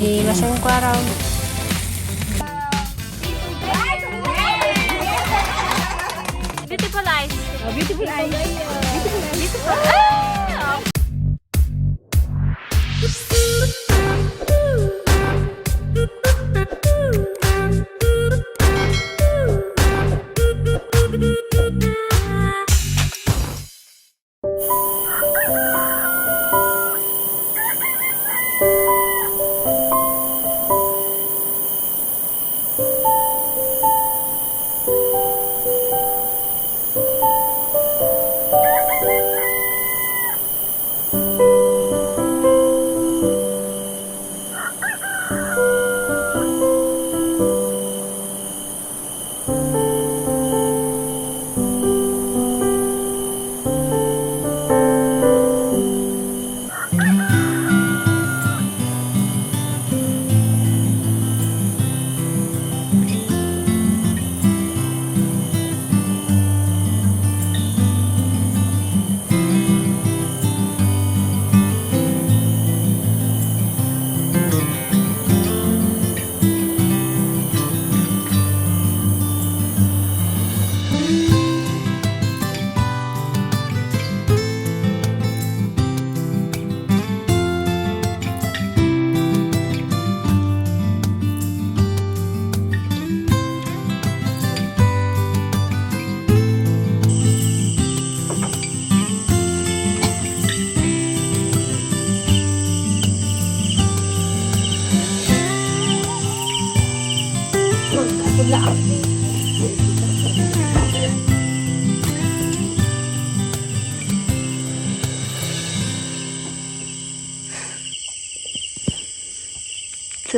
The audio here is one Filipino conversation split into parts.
Di lasang ko araw. Beautiful eyes. Beautiful eyes. Beautiful eyes.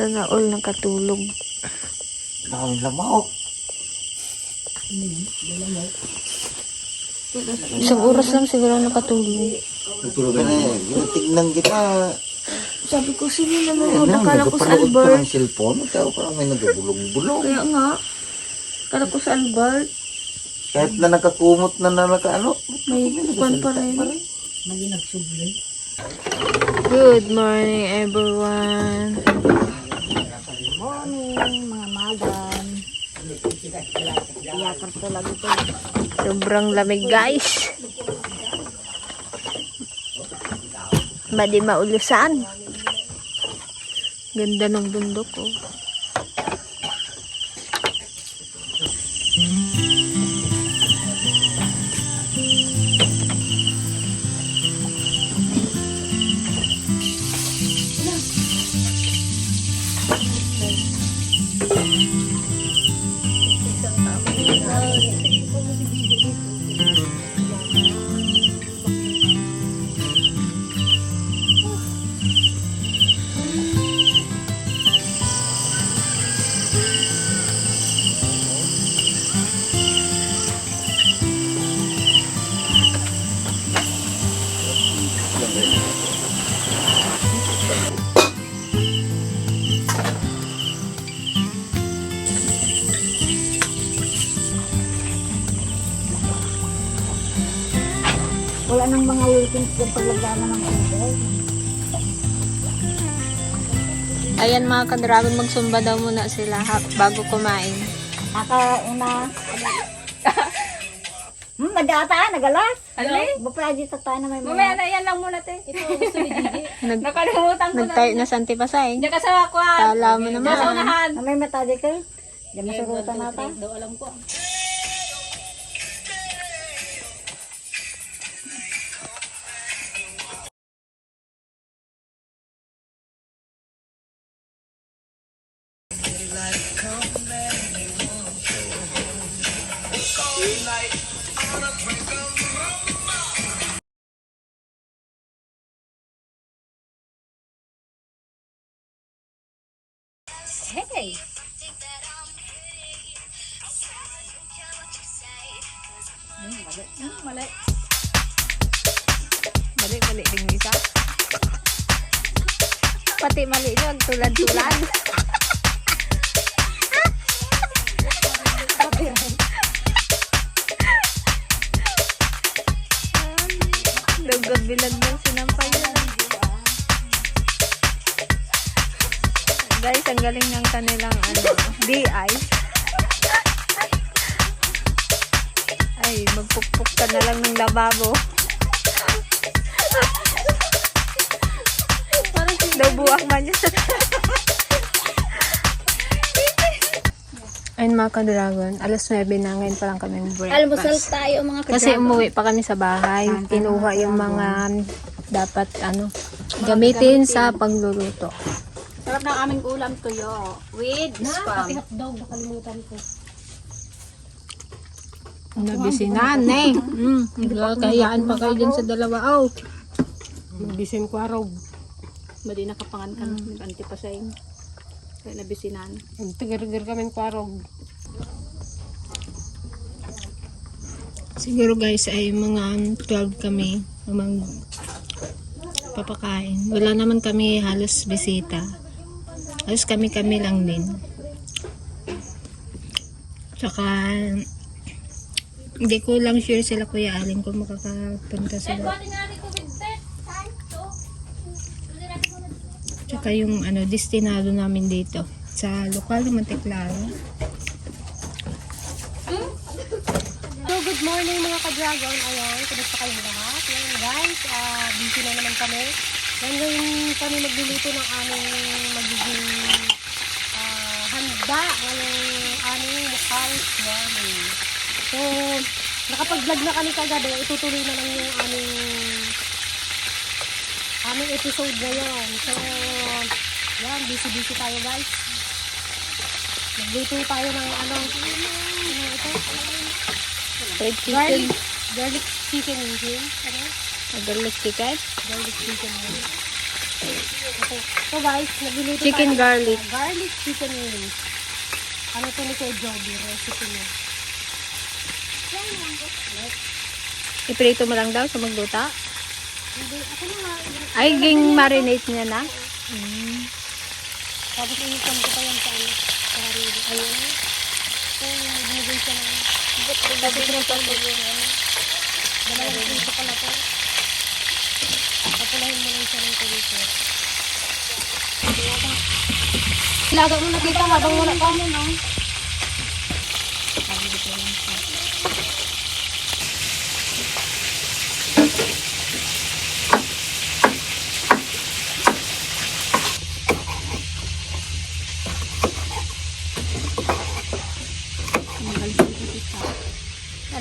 Sana all nakatulog. Daming lamok. Isang oras lang siguro nakatulog. Natulog na eh. Yung tignan kita. Sabi ko, sino naman Ayun oh, na, nakala ko sa nagpapanood pa Albert. ng cellphone. Tao parang may nagabulong-bulong. Kaya nga, kala ko sa Albert. Kahit na nakakumot na na naka ano. May kwan pa rin. Good morning, everyone. Morning, mga madam. Iyakar ko lagi ito. Sobrang lamig, guys. Badi maulusan. Ganda ng bundok, oh. Wala nang mga waiting sa paglagana ng tubig. Ayan mga kadragon, magsumba daw muna sila ha, bago kumain. Nakauna. Hmm, madata, nagalas. Ano? Bapraji sa tayo na may Mamaya na yan lang muna, te. Ito gusto ni Gigi. Nag, Nakalimutan ko na. nagtayo na sa antipasay. Hindi ka sa kwan. Kala mo Sa naman. unahan. Na may matadi ka. Di masurutan nata. Daw alam ko. Hey! Hmm, mali. Hmm, mali. Mali, mali din isa. Pati mali nyo, tulad-tulad. Magabilag ng Guys, ang galing ng kanilang ano, DI. Ay, magpukpuk ka na lang ng lababo. Parang daw buwak man yun. Ayun mga ka-dragon, alas 9 na ngayon pa lang kami breakfast. Almusal tayo mga Kasi umuwi pa kami sa bahay. Kinuha yung mga dapat ano gamitin sa pagluluto. Sarap ng aming ulam tuyo. With spam. Nabisinan eh. Mm, kahiyaan pa kayo din sa dalawa. Oh. Bisin ko araw. Madi nakapangan ka ng antipasay. Kaya nabisinan. Tigir-gir kami ko araw. Siguro guys ay mga 12 kami mag papakain. Wala naman kami halos bisita. Halos kami-kami lang din. Tsaka hindi ko lang sure sila Kuya Alin kung makakapunta sila. Tsaka yung ano, destinado namin dito sa lokal na Monteklaro. So, good morning mga ka-dragon. Ayan, kumusta kayo lahat? Ayan guys, ah busy na naman kami. Ngayon kami magluluto ng aming magiging ah, handa ngayong aming house warming. So, nakapag-vlog na kami kagabi, itutuloy na lang yung aming aming episode ngayon. So, yan, busy-busy tayo guys. Magluto tayo ng ano, ito? Fried chicken. Garlic, garlic chicken wing. Ano? Garlic chicken. Garlic chicken. Okay. So guys, nagluluto Chicken garlic. Garlic chicken wing. Ano to ni Kuya Joby? Recipe niya. Iprito mo lang daw sa magluta. Hindi, ako na nga. Ay, ging marinate niya na. Tapos inipan ko pa yan sa ano. Sa harili. Ayun. So, binigay siya ng... Tapos pinagpag ko ano. Dalawang prito pala to. Papulahin mo lang siya ng kulito. Ilaga mo na kita habang wala pa mo, no?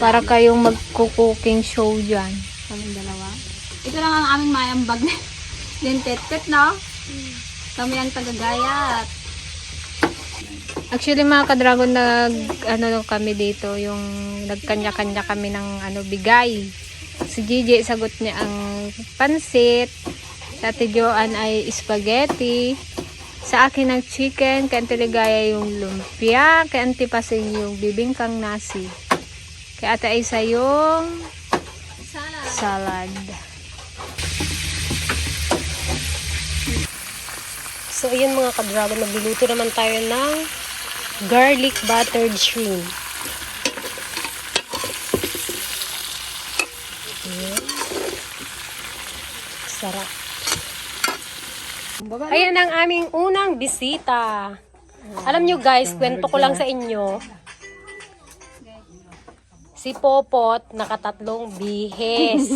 Para kayong magkukuking show dyan. Kaming dalawa. Ito lang ang aming mayambag. Dentetet, no? Kami ang tagagayat. Actually mga ka-dragon nag ano kami dito yung nagkanya-kanya kami ng ano bigay. Si Gigi sagot niya ang pansit. Sa Ate ay spaghetti. Sa akin ang chicken, kay Ate Ligaya yung lumpia, kay Auntie Pasing yung bibingkang nasi. Kay Ate Isa yung salad. So, ayan mga ka-dragon, magluluto naman tayo ng garlic buttered shrimp. Ayan. Sarap. Ayan ang aming unang bisita. Alam nyo guys, kwento ko lang sa inyo. Si Popot, nakatatlong bihes.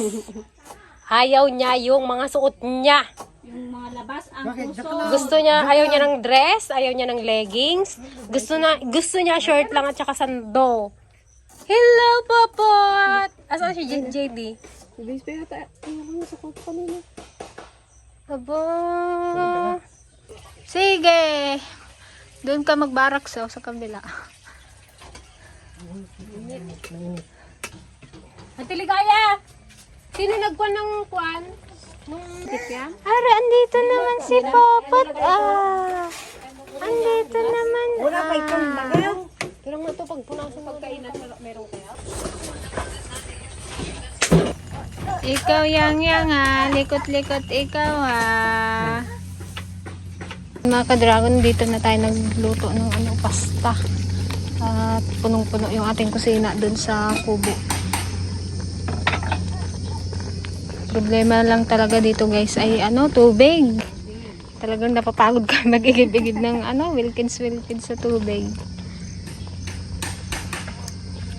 Ayaw niya yung mga suot niya. Yung mga labas, ang puso. Gusto niya, ayaw niya ng dress, ayaw niya ng leggings. Gusto na, gusto niya short lang at saka sando. Hello, Popot! Asan si J- JD? Aba. Sige. Doon ka magbarakso sa kabila. Ate Ligaya! Sino nagkuhan ng kuan? Ara, andito naman si Popot. Ah. Andito naman. Wala pa itong bagal. Pero mo ito pagpunasan pagkainan meron kaya? Ikaw yang yang ha. Likot-likot ikaw ha. Mga ka-dragon, dito na tayo nagluto ng ano, pasta. At punong-puno yung ating kusina dun sa kubo. Problema lang talaga dito guys ay ano, tubig. Talagang napapagod ka magigib-igib ng ano, Wilkins Wilkins sa tubig.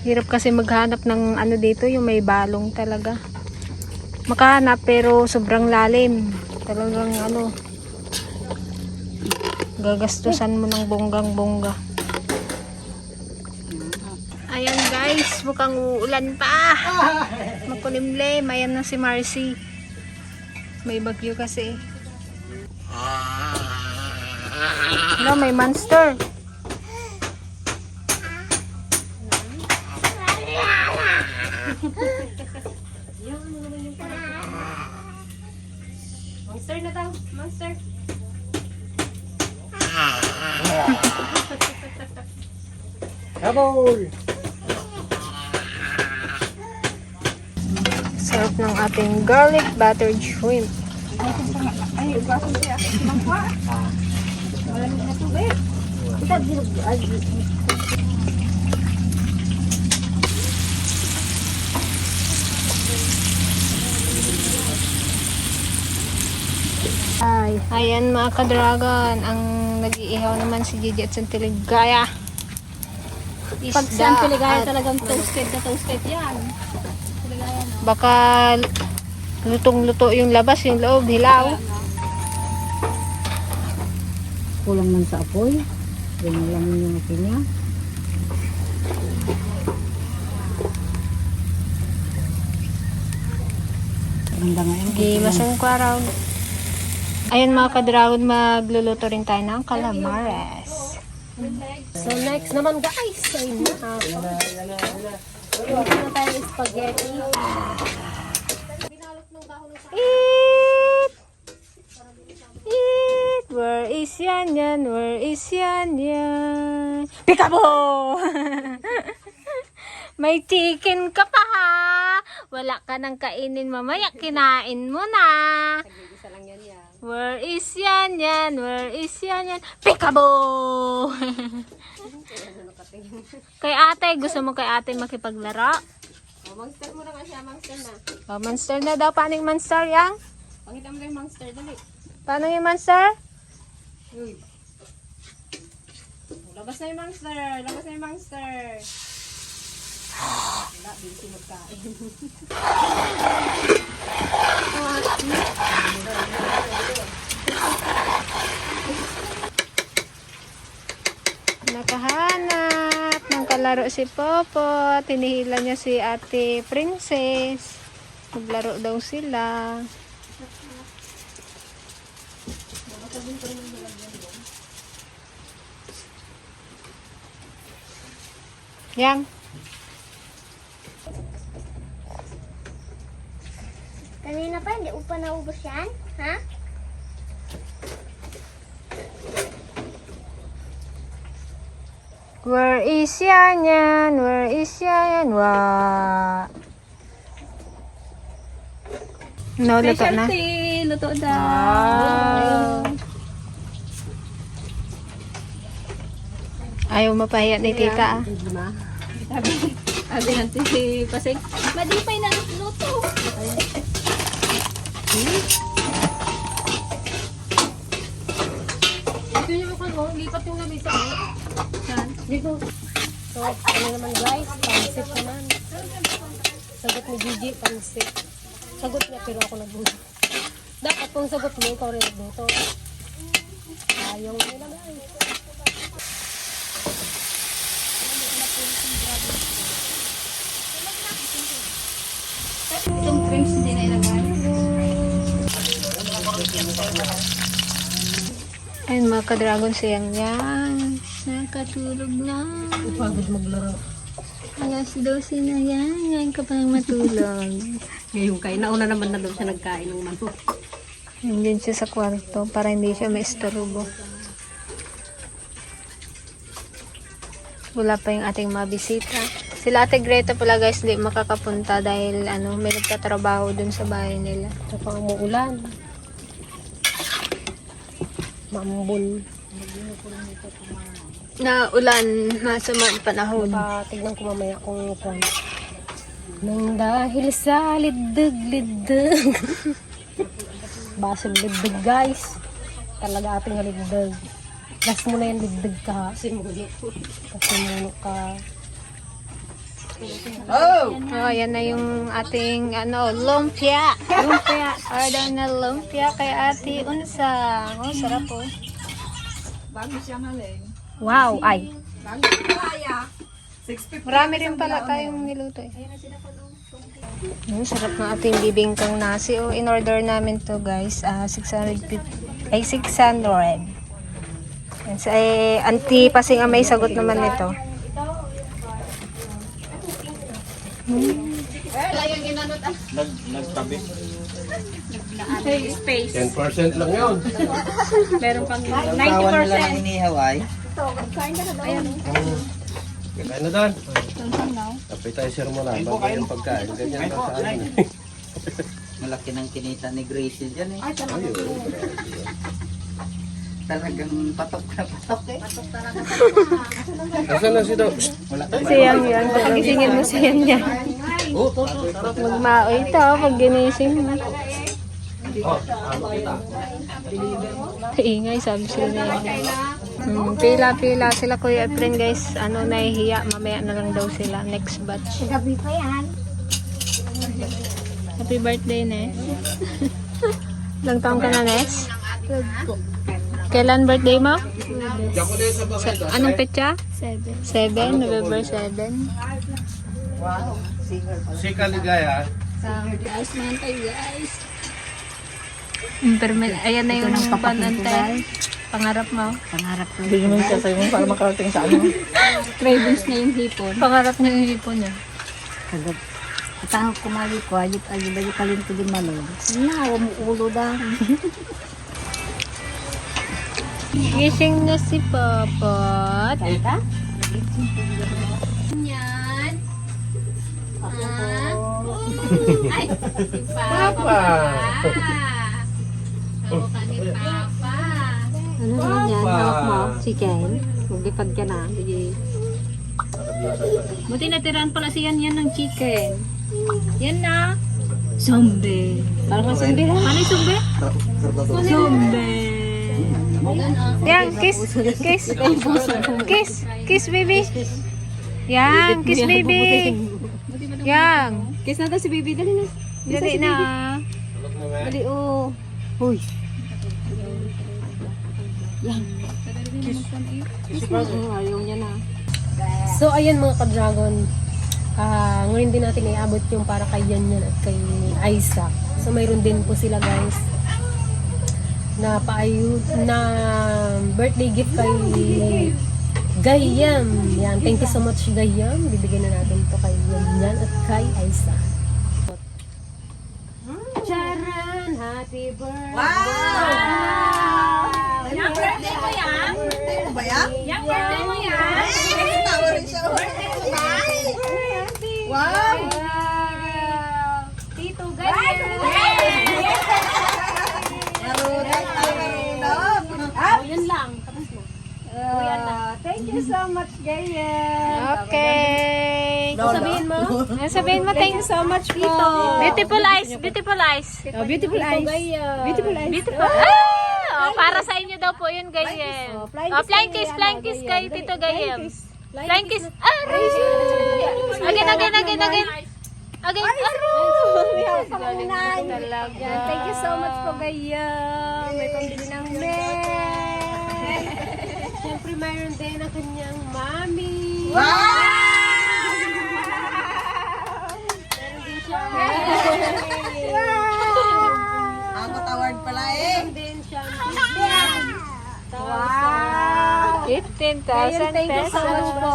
Hirap kasi maghanap ng ano dito, yung may balong talaga. Makahanap pero sobrang lalim. Talagang ano, gagastusan mo ng bonggang-bongga. Ayan guys, mukhang uulan pa. Makulimlim. Ayan na si Marcy. May bagyo kasi. No, may monster. Monster na daw. Monster. Kabul! Sarap ng ating garlic buttered shrimp. Ay, ugasan siya. Mangkwa. Malamig na tubig. Kita, ginug... Ay, Ay, ayan mga ka-dragon. Ang nag-iihaw naman si Gigi at Santiligaya. Pag at talagang toasted na toasted yan. No? Baka lutong-luto yung labas, yung loob, hilaw. kulang man sa apoy. Yan lang yung niya. Ganda nga yun. Gimasang ko araw. Ayun mga ka-dragon, magluluto rin tayo ng calamares. So next naman guys, ay na. Ito tayo spaghetti. Eat! Eat! Where is yan yan? Where is yan yan? Pikabo! May chicken ka pa ha! Wala ka nang kainin mamaya, kinain mo na! Where is yan yan? Where is yan yan? Pikabo! kay ate, gusto mo kay ate makipaglaro? Oh, monster mo na nga siya, monster na. Oh, monster na daw. Paano yung monster yang? Pakita mo yung monster, dali. Paano yung monster? Labas na yung monster, labas na yung monster. Wala, busy magkain. Kalaro si Popo. Tinihila niya si ate Princess. Maglaro daw sila. Yang. Kanina pa, hindi upa naubos yan? Ha? Where is yan yan? Where is yan yan? Wa. No, luto na. Specialty, luto daw. Wow. Ayaw mapahiya ni tita ah. Sabi, sabi natin si Pasig, madipay na luto. Ito yung mukha ko, lipat yung lamisa. Saan? Dito. So, ano naman guys, pansit naman. Sagot ni Gigi, pansit. Sagot niya, pero ako nagbuto. Dapat kung sagot mo, ikaw rin nagbuto. Ayaw mo naman. Itong creams hindi na ilagay. Ayun mga ka-dragon siyang yan. Nakatulog na. Pagod maglaro. Alas 12 na yan. Ngayon ka pa matulog. Ngayon kayo, nauna naman na daw siya nagkain ng manok. Nandiyan siya sa kwarto para hindi siya maistorbo. Wala pa yung ating mga bisita. Sila ate Greta pala guys, di makakapunta dahil ano, may nagtatrabaho dun sa bahay nila. Pang umuulan. Mambul. Na ulan, masama ang panahon. Pa, tignan ko mamaya kung kung Nang dahil sa liddag-liddag. Basag liddag guys. Talaga ating liddag. Gas mo na yung liddag ka. Simuno. Pasimuno ka. Oh, ayan na yung ating ano, lumpia. Lumpia. Order na lumpia kay Ate Unsa. Oh, sarap po. Bago siya maling. Wow, ay. Bago kaya. 650. Marami rin pala tayong niluto eh. Ang sarap ng ating bibingkang nasi. Oh, in order namin to guys. Ah, 650. Ay, 600. Yan sa eh, Auntie Pasing may sagot naman nito. Nag, nagtabi. Space. 10% lang yun. Meron pang Tawan nila ng inihaw ay. Kaya na doon. Appetizer mo na. Bago yung pagkain. Ganyan lang sa amin. Malaki ng kinita ni Gracie dyan eh. Talagang patok na patok eh. Nasaan na si Doc? Siyang yan. Pagisingin mo siyang yan. Magmao ito pag ginising mo. Ingay, sabi sila na yun. Hmm, pila-pila sila Kuya Efren guys. Ano, nahihiya. Mamaya na lang daw sila. Next batch. Gabi pa yan. Happy birthday, Nes. Ilang taong ka na, Nes? Kailan birthday mo? Sa, anong petsa? 7. 7, November 7. Si Kaligaya. Guys, man tayo guys. Permit, ayan na yung panantay. Pangarap mo. Pangarap ko. Hindi naman siya sa'yo para makarating sa ano. Cravings na yung hipon. Pangarap niya yung hipon niya. Kagad. At ang kumali ko, ayot ayot ayot kalin ko din malo. Na, umuulo da. Gising na si Papat. Kaya? Yan. Papa! Ako ka ni Papa. Ano naman yan? Hawak mo? Chicken? Maglipad ka na. Sige. Buti natirahan pala siyan yan ng chicken. Yan na. Zombie. Parang kasi hindi ha? Ano yung zombie? Zombie. Yan, kiss. Kiss. Kiss. Kiss, baby. Yan, kiss, baby. Yan. Kiss na daw si baby. Dali na. Dali na. Dali oh. Uy. Yan. Kiss. Oh, ayaw niya. So, ayan mga ka-dragon. Ah, ngayon din natin iabot yung para kay Yanyan at kay Isaac. So, mayroon din po sila guys na paayu na birthday gift kay Gayam. Yan, thank you so much Gayam. Bibigyan na natin to kay Yanyan at kay Isaac. Happy birthday! Wow! Yung birthday mo yan? Ba yan? Yung birthday mo yan? Tawa rin siya. Wow! Tito, ganyan. Oh, yun lang. Tapos na. thank you so much, Gayen. Okay. Sabihin mo? Ano sabihin mo? Thank you so much po. Beautiful eyes. Beautiful eyes. Oh, beautiful eyes. Beautiful eyes. Beautiful. Ah! Oh, para sa inyo daw po yun, Gayen. Oh, flying kiss, flying kiss kay Tito Gayem. Flying kiss. Aray! Again, again, again, again. Again. Aray! Talaga. Thank you so much po, Gayen. May pambili ng milk. Siyempre mayroon din ang kanyang mami. Ako taward pala eh. Meron din siyang Wow. 15,000 Thank you so much pesos. po.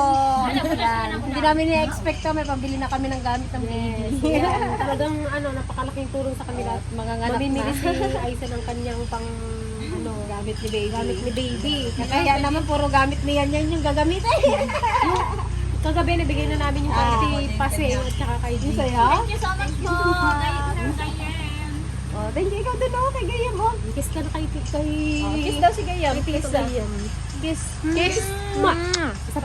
Yan. Hindi namin ni-expect to, may pambili na kami ng gamit ng baby. Yan. Talagang ano, napakalaking tulong sa kanila. Mga nganak Mamimili na. si Aiza ng kanyang pang ano, gamit ni baby. Gamit ni baby. Kaya naman puro gamit ni yan yan yung gagamitin. Kagabi nabigay na namin yung party pase at saka kay G. Thank you so much po. Oh, thank you. Ikaw din ako kay Gayen mo. Kiss ka na kay kay Kiss daw si Gayen. Kiss daw. Kiss. Kiss.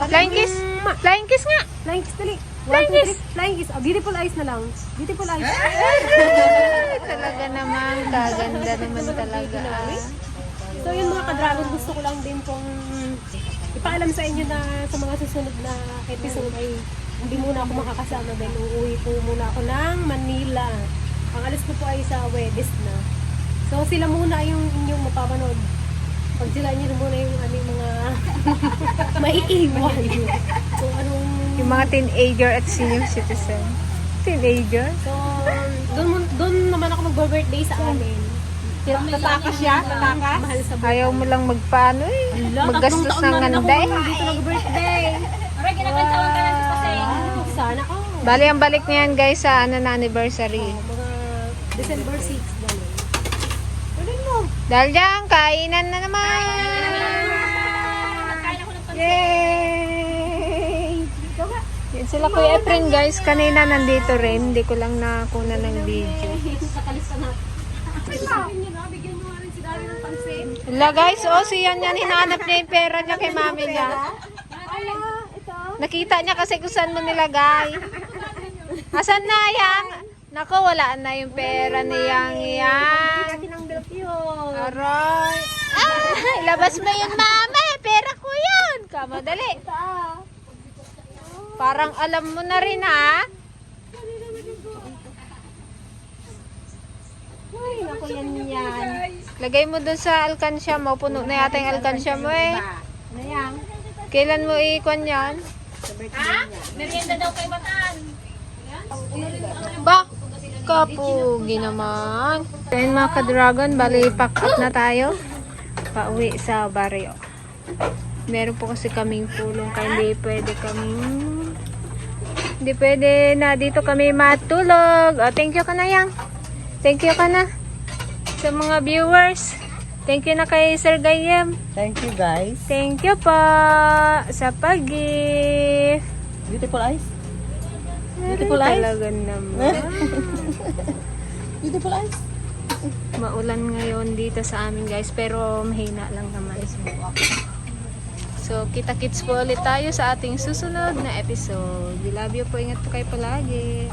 Flying kiss. Flying kiss nga. Flying kiss dali. Flying kiss! Flying kiss. Oh, beautiful eyes na lang. Beautiful eyes. Talaga naman, kaganda naman talaga. ah. So yun mga ka-dragon, gusto ko lang din pong ipaalam sa inyo na sa mga susunod na episode ay hindi muna ako makakasama dahil uuwi po muna ako ng Manila. Ang alis ko po ay sa Wednesday na. So sila muna yung inyong mapapanood. Pag sila nyo muna yung aming mga maiiwan. Kung anong... Yung mga teenager at senior citizen. Teenager? So, doon, doon naman ako mag-birthday sa amin. Tataka siya, tataka. Mahal sa buhay. Ayaw mo lang magpaano eh. Maggastos ng ganda eh. Dito nag-birthday. Aray, ginagantawang ka lang sa paseng. Sana all. Bali, ang balik niya yan guys sa ano na anniversary. Mga December 6, gano'n. Dahil dyan, kainan na naman! Yay! Yan sila Kuya Efren guys. Kanina nandito rin. Hindi ko lang nakuna ng video. Wala guys, oh si yan yan. Hinahanap niya yung pera niya kay mami niya. Nakita niya kasi kung saan mo nilagay. Asan na yang? Nako, wala na yung pera ni Yang Yang. Yun. Aray. Ah, ilabas mo yun, mama. Pera ko yun. Kamadali. Parang alam mo na rin, ha? Ay, naku yan yan. Lagay mo dun sa alkansya mo. Puno na yata yung alkansya mo, eh. Kailan mo ikon yan? Merienda daw kay Batan. Ba? Kapugi naman. Ayun mga ka-dragon, bali pack up na tayo. Pauwi sa barrio. Meron po kasi kaming pulong kaya hindi pwede kaming hindi pwede na dito kami matulog. Oh, thank you ka na yang. Thank you ka na sa mga viewers. Thank you na kay Sir Gayem. Thank you guys. Thank you po sa pag-gift. Beautiful eyes. Beautiful eyes. Talaga naman. Beautiful eyes. Maulan ngayon dito sa amin guys, pero mahina lang naman. So, kita-kits po ulit tayo sa ating susunod na episode. We love you po. Ingat po kayo palagi.